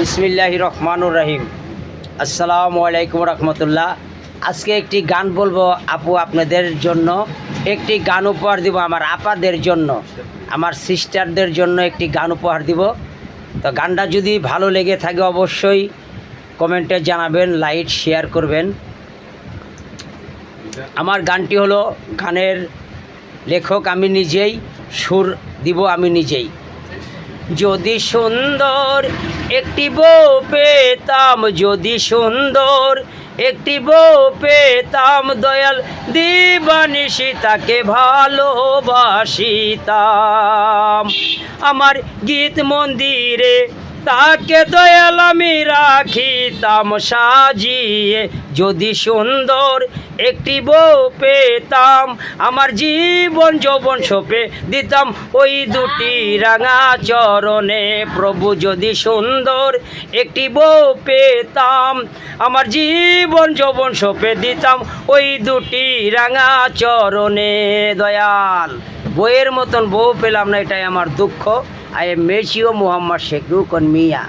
বিসমিল্লাহ রহমানুর রহিম। আসসালামু আলাইকুম রহমতুল্লাহ। আজকে একটি গান বলব, আপু আপনাদের জন্য। একটি গান উপহার দিব আমার আপাদের জন্য। আমার সিস্টারদের জন্য একটি গান উপহার দিব। তো গানটা যদি ভালো লেগে থাকে অবশ্যই কমেন্টে জানাবেন, লাইক, শেয়ার করবেন। আমার গানটি হলো, গানের লেখক আমি নিজেই, সুর দিব আমি নিজেই। যদি সুন্দর একটি বউ পেতাম, যদি সুন্দর একটি বউ পেতাম, দয়াল দিবানিসি তাকে ভালোবাসিতাম। আমার গীত মন্দিরে তাকে দয়াল আমি রাখিতাম সাজিয়ে। যদি সুন্দর একটি বউ পেতাম, আমার জীবন যৌবন সোপে দিতাম ওই দুটি রাঙা চরণে। প্রভু, যদি সুন্দর একটি বউ পেতাম, আমার জীবন যৌবন সোপে দিতাম ওই দুটি রাঙা চরণে। দয়াল বইয়ের মতন বউ পেলাম না, এটাই আমার দুঃখ। আই এম মেচিও মোহাম্মদ শেখ রুকন মিয়া